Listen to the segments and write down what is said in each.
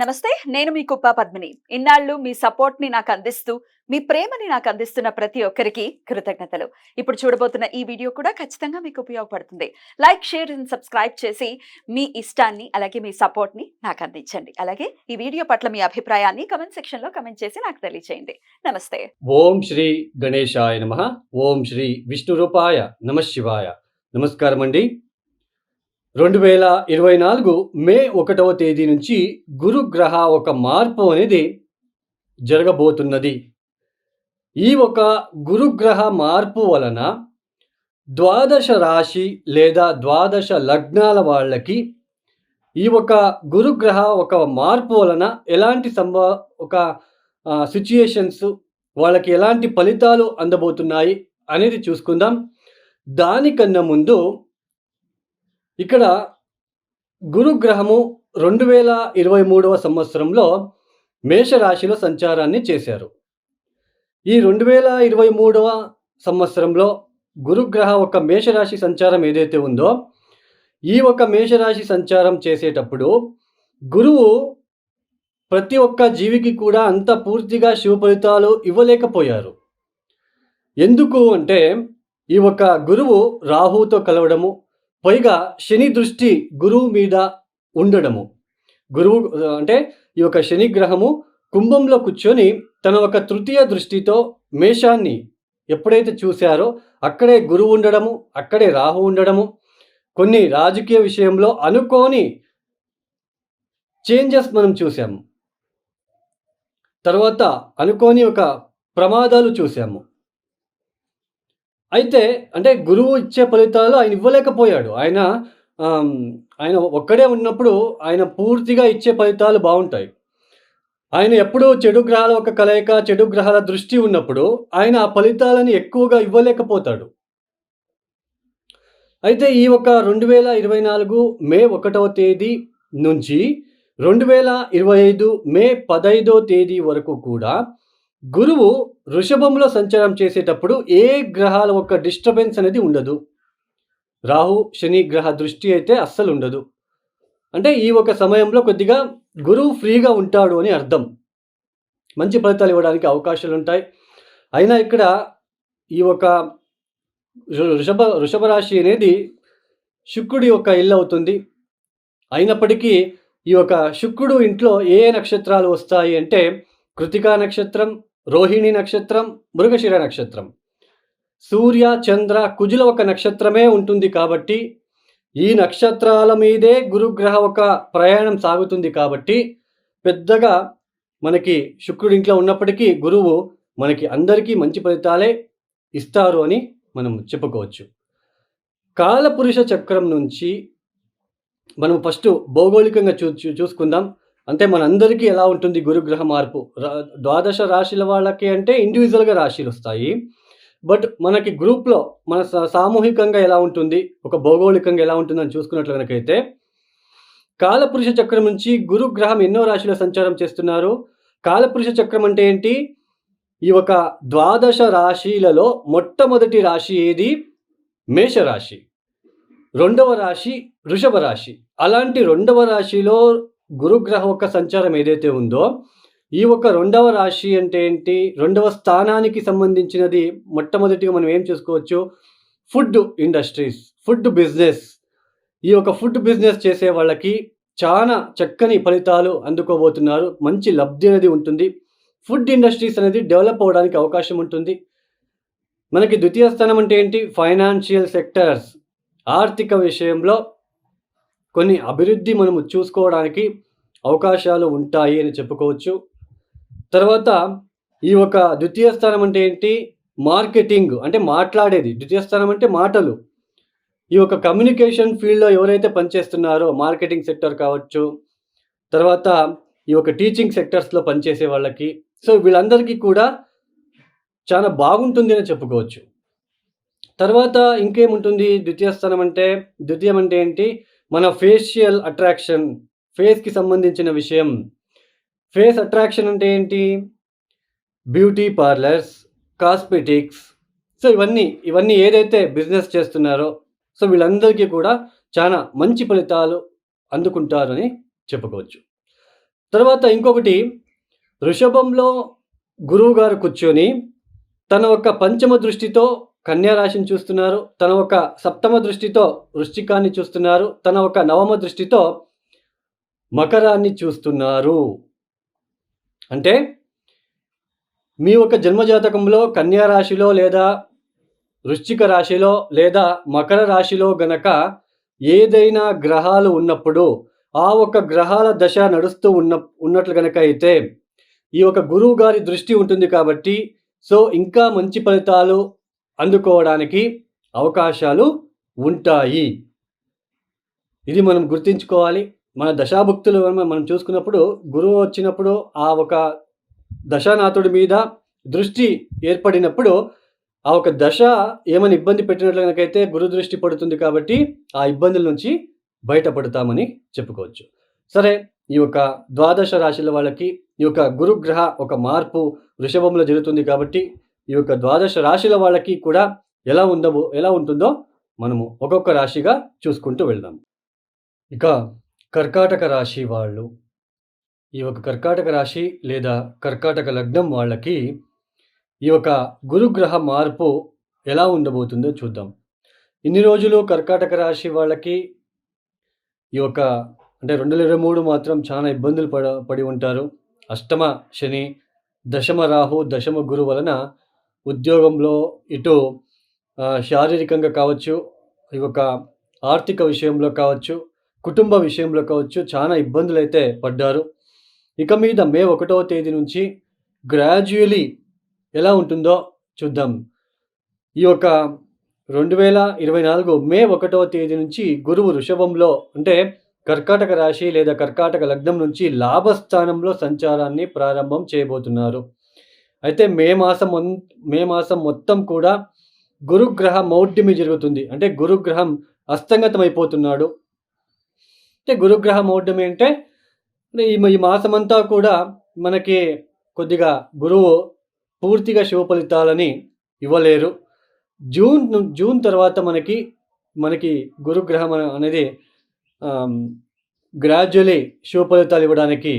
నమస్తే నేను మీ కుప్ప పద్మిని. ఇన్నాళ్ళు మీ సపోర్ట్ని నాకు అందిస్తూ మీ ప్రేమని నాకు అందిస్తున్న ప్రతి ఒక్కరికి కృతజ్ఞతలు. ఇప్పుడు చూడబోతున్న ఈ వీడియో కూడా ఖచ్చితంగా మీకు ఉపయోగపడుతుంది. లైక్ షేర్ అండ్ సబ్స్క్రైబ్ చేసి మీ ఇష్టాన్ని అలాగే మీ సపోర్ట్ని నాకు అందించండి. అలాగే ఈ వీడియో పట్ల మీ అభిప్రాయాన్ని కమెంట్ సెక్షన్లో కమెంట్ చేసి నాకు తెలియజేయండి నమస్తే. ఓం శ్రీ గణేశాయ నమ. ఓం శ్రీ విష్ణు రూపాయ నమ శివాయ. నమస్కారం అండి రెండు వేల ఇరవై నాలుగు మే ఒకటవ తేదీ నుంచి గురుగ్రహ ఒక మార్పు అనేది జరగబోతున్నది. ఈ ఒక గురుగ్రహ మార్పు వలన ద్వాదశ రాశి లేదా ద్వాదశ లగ్నాల వాళ్ళకి ఈ ఒక గురుగ్రహ ఒక మార్పు వలన ఎలాంటి సంభ ఒక సిచ్యుయేషన్స్ వాళ్ళకి ఎలాంటి ఫలితాలు అందబోతున్నాయి అనేది చూసుకుందాం. దానికన్నా ముందు ఇక్కడ గురుగ్రహము రెండు వేల ఇరవై మూడవ సంవత్సరంలో మేషరాశిలో సంచారాన్ని చేశారు. ఈ రెండు వేల ఇరవై మూడవ సంవత్సరంలో గురుగ్రహ ఒక మేషరాశి సంచారం ఏదైతే ఉందో ఈ ఒక మేషరాశి సంచారం చేసేటప్పుడు గురువు ప్రతి ఒక్క జీవికి కూడా అంత పూర్తిగా శుభ ఫలితాలు ఇవ్వలేకపోయారు. ఎందుకు అంటే ఈ ఒక గురువు రాహుతో కలవడము పైగా శని దృష్టి గురువు మీద ఉండడము. గురువు అంటే ఈ యొక్క శని గ్రహము కుంభంలో కూర్చొని తన ఒక తృతీయ దృష్టితో మేషాన్ని ఎప్పుడైతే చూశారో అక్కడే గురువు ఉండడము అక్కడే రాహు ఉండడము కొన్ని రాజకీయ విషయంలో అనుకోని చేంజెస్ మనం చూసాము తర్వాత అనుకోని ఒక ప్రమాదాలు చూసాము అయితే అంటే గురువు ఇచ్చే ఫలితాలు ఆయన ఇవ్వలేకపోయాడు. ఆయన ఆయన ఒక్కడే ఉన్నప్పుడు ఆయన పూర్తిగా ఇచ్చే ఫలితాలు బాగుంటాయి. ఆయన ఎప్పుడూ చెడు గ్రహాల ఒక కలయిక చెడు గ్రహాల దృష్టి ఉన్నప్పుడు ఆయన ఆ ఫలితాలని ఎక్కువగా ఇవ్వలేకపోతాడు. అయితే ఈ ఒక రెండు వేల ఇరవై నాలుగు మే ఒకటవ తేదీ నుంచి రెండు వేల ఇరవై ఐదు మే పదైదో తేదీ వరకు కూడా గురువు వృషభంలో సంచారం చేసేటప్పుడు ఏ గ్రహాల ఒక డిస్టర్బెన్స్ అనేది ఉండదు. రాహు శని గ్రహ దృష్టి అయితే అస్సలు ఉండదు. అంటే ఈ ఒక సమయంలో కొద్దిగా గురువు ఫ్రీగా ఉంటాడు అని అర్థం. మంచి ఫలితాలు ఇవ్వడానికి అవకాశాలు ఉంటాయి. అయినా ఇక్కడ ఈ ఒక వృషభ వృషభ రాశి అనేది శుక్రుడి యొక్క ఇల్లు అవుతుంది. అయినప్పటికీ ఈ యొక్క శుక్రుడు ఇంట్లో ఏ ఏ నక్షత్రాలు వస్తాయి అంటే కృతికా నక్షత్రం రోహిణి నక్షత్రం మృగశిర నక్షత్రం. సూర్య చంద్ర కుజుల ఒక నక్షత్రమే ఉంటుంది కాబట్టి ఈ నక్షత్రాల మీదే గురుగ్రహ ఒక ప్రయాణం సాగుతుంది కాబట్టి పెద్దగా మనకి శుక్రుడి ఇంట్లో ఉన్నప్పటికీ గురువు మనకి అందరికీ మంచి ఫలితాలే ఇస్తారు అని మనం చెప్పుకోవచ్చు. కాలపురుష చక్రం నుంచి మనం ఫస్ట్ భౌగోళికంగా చూ చూ- చూసుకుందాం. అంటే మనందరికీ ఎలా ఉంటుంది గురుగ్రహ మార్పు? ద్వాదశ రాశుల వాళ్ళకి అంటే ఇండివిజువల్గా రాశిలు వస్తాయి. బట్ మనకి గ్రూప్లో మన సామూహికంగా ఎలా ఉంటుంది? ఒక భౌగోళికంగా ఎలా ఉంటుందని చూసుకున్నట్లు కనుకైతే కాలపురుష చక్రం నుంచి గురుగ్రహం ఎన్నో రాశిలో సంచారం చేస్తున్నారు. కాలపురుష చక్రం అంటే ఏంటి? ఈ ఒక ద్వాదశ రాశిలలో మొట్టమొదటి రాశి ఏది? మేషరాశి. రెండవ రాశి వృషభ రాశి. అలాంటి రెండవ రాశిలో గురుగ్రహ యొక్క సంచారం ఏదైతే ఉందో ఈ ఒక రెండవ రాశి అంటే ఏంటి? రెండవ స్థానానికి సంబంధించినది మొట్టమొదటిగా మనం ఏం చేసుకోవచ్చు? Food industries food business. ఈ యొక్క ఫుడ్ బిజినెస్ చేసే వాళ్ళకి చాలా చక్కని ఫలితాలు అందుకోబోతున్నారు. మంచి లబ్ధి అనేది ఉంటుంది. ఫుడ్ ఇండస్ట్రీస్ అనేది డెవలప్ అవ్వడానికి అవకాశం ఉంటుంది. మనకి ద్వితీయ స్థానం అంటే ఏంటి? Financial sectors. ఆర్థిక విషయంలో కొన్ని అభివృద్ధి మనము చూసుకోవడానికి అవకాశాలు ఉంటాయి అని చెప్పుకోవచ్చు. తర్వాత ఈ ఒక ద్వితీయ స్థానం అంటే ఏంటి? మార్కెటింగ్ అంటే మాట్లాడేది. ద్వితీయ స్థానం అంటే మాటలు. ఈ యొక్క కమ్యూనికేషన్ ఫీల్డ్లో ఎవరైతే పనిచేస్తున్నారో మార్కెటింగ్ సెక్టర్ కావచ్చు తర్వాత ఈ యొక్క టీచింగ్ సెక్టర్స్లో పనిచేసే వాళ్ళకి. సో వీళ్ళందరికీ కూడా చాలా బాగుంటుంది అని చెప్పుకోవచ్చు. తర్వాత ఇంకేముంటుంది? ద్వితీయ స్థానం అంటే ద్వితీయం అంటే ఏంటి? మన ఫేషియల్ అట్రాక్షన్ ఫేస్కి సంబంధించిన విషయం. ఫేస్ అట్రాక్షన్ అంటే ఏంటి? బ్యూటీ పార్లర్స్ కాస్మెటిక్స్ సో ఇవన్నీ ఇవన్నీ ఏదైతే బిజినెస్ చేస్తున్నారో సో వీళ్ళందరికీ కూడా చాలా మంచి ఫలితాలు అందుకుంటారని చెప్పుకోవచ్చు. తర్వాత ఇంకొకటి వృషభంలో గురువు గారు కూర్చొని తన ఒక పంచమ దృష్టితో కన్యా రాశిని చూస్తున్నారు. తన ఒక సప్తమ దృష్టితో వృశ్చికాన్ని చూస్తున్నారు. తన ఒక నవమ దృష్టితో మకరాన్ని చూస్తున్నారు. అంటే మీ యొక్క జన్మజాతకంలో కన్యా రాశిలో లేదా వృశ్చిక రాశిలో లేదా మకర రాశిలో గనక ఏదైనా గ్రహాలు ఉన్నప్పుడు ఆ ఒక గ్రహాల దశ నడుస్తూ ఉన్న ఉన్నట్లు గనక అయితే ఈ యొక్క గురువు గారి దృష్టి ఉంటుంది కాబట్టి సో ఇంకా మంచి ఫలితాలు అందుకోవడానికి అవకాశాలు ఉంటాయి. ఇది మనం గుర్తుంచుకోవాలి. మన దశాభుక్తులు మనం మనం చూసుకున్నప్పుడు గురువు వచ్చినప్పుడు ఆ ఒక దశానాథుడి మీద దృష్టి ఏర్పడినప్పుడు ఆ ఒక దశ ఏమైనా ఇబ్బంది పెట్టినట్లు కనుకైతే గురు దృష్టి పడుతుంది కాబట్టి ఆ ఇబ్బందుల నుంచి బయటపడతామని చెప్పుకోవచ్చు. సరే ఈ యొక్క ద్వాదశ రాశుల వాళ్ళకి ఈ యొక్క గురుగ్రహ ఒక మార్పు వృషభంలో జరుగుతుంది కాబట్టి ఈ యొక్క ద్వాదశ రాశుల వాళ్ళకి కూడా ఎలా ఉందో ఎలా ఉంటుందో మనము ఒక్కొక్క రాశిగా చూసుకుంటూ వెళ్దాం. ఇక కర్కాటక రాశి వాళ్ళు. ఈ యొక్క కర్కాటక రాశి లేదా కర్కాటక లగ్నం వాళ్ళకి ఈ యొక్క గురుగ్రహ మార్పు ఎలా ఉండబోతుందో చూద్దాం. ఇన్ని రోజులు కర్కాటక రాశి వాళ్ళకి ఈ యొక్క అంటే రెండు వేల ఇరవై మూడు మాత్రం చాలా ఇబ్బందులు పడ పడి ఉంటారు. అష్టమ శని దశమ రాహు దశమ గురు వలన ఉద్యోగంలో ఇటు శారీరకంగా కావచ్చు ఈ యొక్క ఆర్థిక విషయంలో కావచ్చు కుటుంబ విషయంలో కావచ్చు చాలా ఇబ్బందులు అయితే పడ్డారు. ఇక మీద మే ఒకటవ తేదీ నుంచి గ్రాడ్యువలీ ఎలా ఉంటుందో చూద్దాం. ఈ యొక్క రెండు వేల ఇరవై నాలుగు మే ఒకటవ తేదీ నుంచి గురువు వృషభంలో అంటే కర్కాటక రాశి లేదా కర్కాటక లగ్నం నుంచి లాభస్థానంలో సంచారాన్ని ప్రారంభం చేయబోతున్నారు. అయితే మే మాసం మే మాసం మొత్తం కూడా గురుగ్రహ మౌఢ్యమి జరుగుతుంది. అంటే గురుగ్రహం అస్తంగతం అయిపోతున్నాడు అంటే గురుగ్రహ మౌఢ్యమి అంటే ఈ ఈ మాసమంతా కూడా మనకి కొద్దిగా గురువు పూర్తిగా శుభ ఫలితాలని ఇవ్వలేరు. జూన్ జూన్ తర్వాత మనకి మనకి గురుగ్రహం అనేది గ్రాడ్యువలీ శుభ ఫలితాలు ఇవ్వడానికి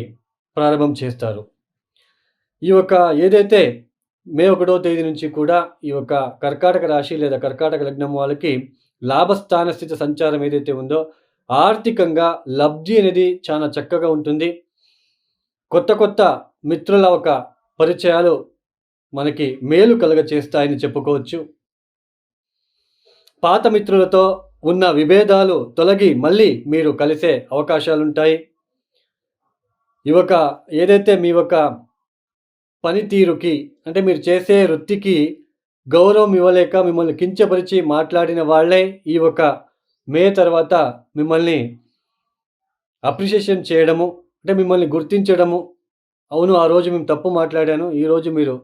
ప్రారంభం చేస్తారు. ఈ యొక్క ఏదైతే మే ఒకటో తేదీ నుంచి కూడా ఈ యొక్క కర్కాటక రాశి లేదా కర్కాటక లగ్నం వాళ్ళకి లాభస్థాన స్థితి సంచారం ఏదైతే ఉందో ఆర్థికంగా లబ్ధి అనేది చాలా చక్కగా ఉంటుంది. కొత్త కొత్త మిత్రుల ఒక పరిచయాలు మనకి మేలు కలగ చేస్తాయని చెప్పుకోవచ్చు. పాత మిత్రులతో ఉన్న విభేదాలు తొలగి మళ్ళీ మీరు కలిసే అవకాశాలుంటాయి. ఈ యొక్క ఏదైతే మీ యొక్క పనితీరుకి అంటే మీరు చేసే వృత్తికి గౌరవం ఇవ్వలేక మిమ్మల్ని కించపరిచి మాట్లాడిన వాళ్ళే ఈ ఒక మే తర్వాత మిమ్మల్ని అప్రిషియేషన్ చేయడము అంటే మిమ్మల్ని గుర్తించడము. అవును ఆ రోజు మేము తప్పు మాట్లాడాను. ఈరోజు మీరు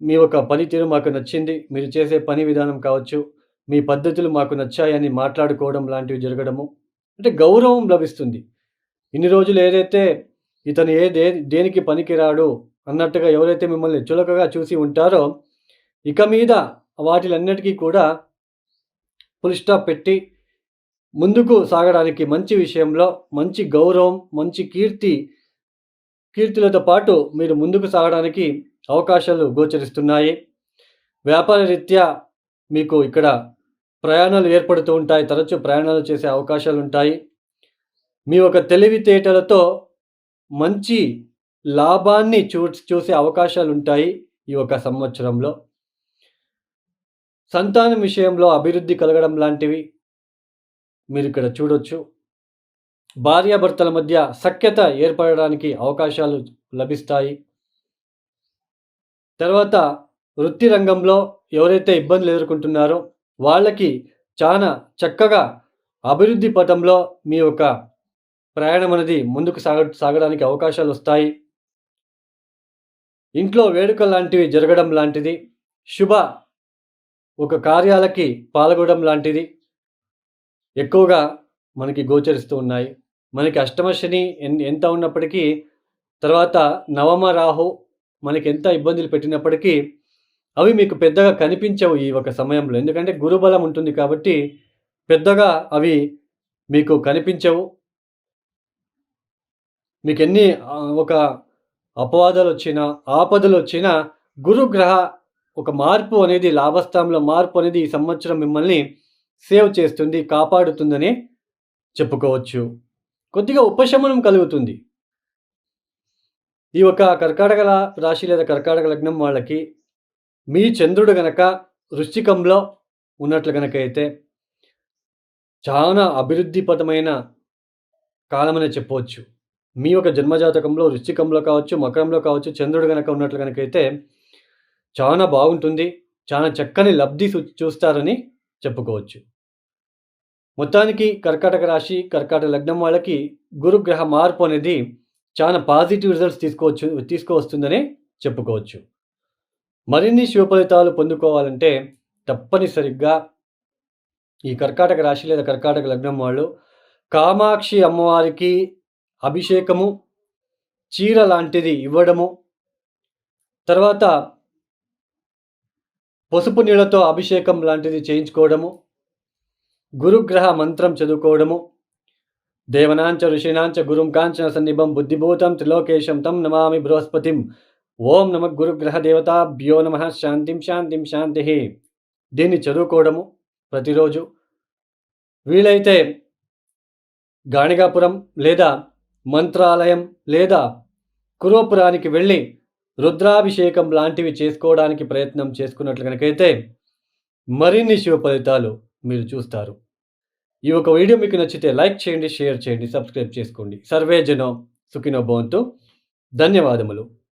మీ యొక్క పనితీరు మాకు నచ్చింది. మీరు చేసే పని విధానం కావచ్చు మీ పద్ధతులు మాకు నచ్చాయని మాట్లాడుకోవడం లాంటివి జరగడము. అంటే గౌరవం లభిస్తుంది. ఇన్ని రోజులు ఏదైతే ఇతను ఏ దే దేనికి పనికిరాడు అన్నట్టుగా ఎవరైతే మిమ్మల్ని చులకగా చూసి ఉంటారో ఇక మీద వాటిలన్నిటికీ కూడా ఫుల్ స్టాప్ పెట్టి ముందుకు సాగడానికి మంచి విషయంలో మంచి గౌరవం మంచి కీర్తి కీర్తులతో పాటు మీరు ముందుకు సాగడానికి అవకాశాలు గోచరిస్తున్నాయి. వ్యాపార రీత్యా మీకు ఇక్కడ ప్రయాణాలు ఏర్పడుతూ ఉంటాయి తరచూ ప్రయాణాలు చేసే అవకాశాలు ఉంటాయి. మీ యొక్క తెలివితేటలతో మంచి లాభాన్ని చూ చూసే అవకాశాలు ఉంటాయి ఈ ఒక సంవత్సరంలో. సంతానం విషయంలో అభివృద్ధి కలగడం లాంటివి మీరు ఇక్కడ చూడొచ్చు. భార్యాభర్తల మధ్య సఖ్యత ఏర్పడడానికి అవకాశాలు లభిస్తాయి. తర్వాత వృత్తి రంగంలో ఎవరైతే ఇబ్బందులు ఎదుర్కొంటున్నారో వాళ్ళకి చాలా చక్కగా అభివృద్ధి పథంలో మీ యొక్క ప్రయాణం అనేది ముందుకు సాగ సాగడానికి అవకాశాలు వస్తాయి. ఇంట్లో వేడుక లాంటివి జరగడం లాంటిది శుభ ఒక కార్యాలకి పాల్గొనడం లాంటిది ఎక్కువగా మనకి గోచరిస్తూ ఉన్నాయి. మనకి అష్టమ శని ఎంత ఉన్నప్పటికీ తర్వాత నవమ రాహు మనకి ఎంత ఇబ్బందులు పెట్టినప్పటికీ అవి మీకు పెద్దగా కనిపించవు ఈ ఒక సమయంలో. ఎందుకంటే గురుబలం ఉంటుంది కాబట్టి పెద్దగా అవి మీకు కనిపించవు. మీకు ఎన్ని ఒక అపవాదాలు వచ్చినా ఆపదలు వచ్చినా గురుగ్రహ ఒక మార్పు అనేది లాభస్థానంలో మార్పు అనేది ఈ సంవత్సరం మిమ్మల్ని సేవ్ చేస్తుంది కాపాడుతుందని చెప్పుకోవచ్చు. కొద్దిగా ఉపశమనం కలుగుతుంది. ఈ ఒక కర్కాటక రాశి లేదా కర్కాటక లగ్నం వాళ్ళకి మీ చంద్రుడు గనక వృశ్చికంలో ఉన్నట్లు గనక అయితే చాలా అభివృద్ధిపదమైన కాలమని చెప్పవచ్చు మీ యొక్క జన్మజాతకంలో రుచికంలో కావచ్చు మకరంలో కావచ్చు చంద్రుడు గనక ఉన్నట్లు కనుకైతే అయితే చాలా బాగుంటుంది చాలా చక్కని లబ్ధి చూస్తారని చెప్పుకోవచ్చు. మొత్తానికి కర్కాటక రాశి కర్కాటక లగ్నం వాళ్ళకి గురుగ్రహ మార్పు అనేది చాలా పాజిటివ్ రిజల్ట్స్ తీసుకోవచ్చు తీసుకువస్తుందని చెప్పుకోవచ్చు. మరిన్ని శుభ ఫలితాలు పొందుకోవాలంటే తప్పనిసరిగా ఈ కర్కాటక రాశి లేదా కర్కాటక లగ్నం వాళ్ళు కామాక్షి అమ్మవారికి అభిషేకము చీర లాంటిది ఇవ్వడము తర్వాత పసుపు నీళ్ళతో అభిషేకం లాంటిది చేయించుకోవడము గురుగ్రహ మంత్రం చదువుకోవడము దేవనాంచ ఋషినాంచ గురుం కాంచన సన్నిభం బుద్ధిభూతం త్రిలోకేశం తం నమామి బృహస్పతిం. ఓం నమ గురుగ్రహ దేవతాభ్యో నమ. శాంతిం శాంతిం శాంతి. దీన్ని చదువుకోవడము ప్రతిరోజు. వీలైతే గాణిగాపురం లేదా మంత్రాలయం లేదా కురోపురానికి వెళ్ళి రుద్రాభిషేకం లాంటివి చేసుకోవడానికి ప్రయత్నం చేసుకున్నట్లు కనుకైతే మరిన్ని శివ ఫలితాలు మీరు చూస్తారు. ఈ ఒక వీడియో మీకు నచ్చితే లైక్ చేయండి షేర్ చేయండి సబ్స్క్రైబ్ చేసుకోండి. సర్వేజనో సుఖినో భవంతు. ధన్యవాదములు.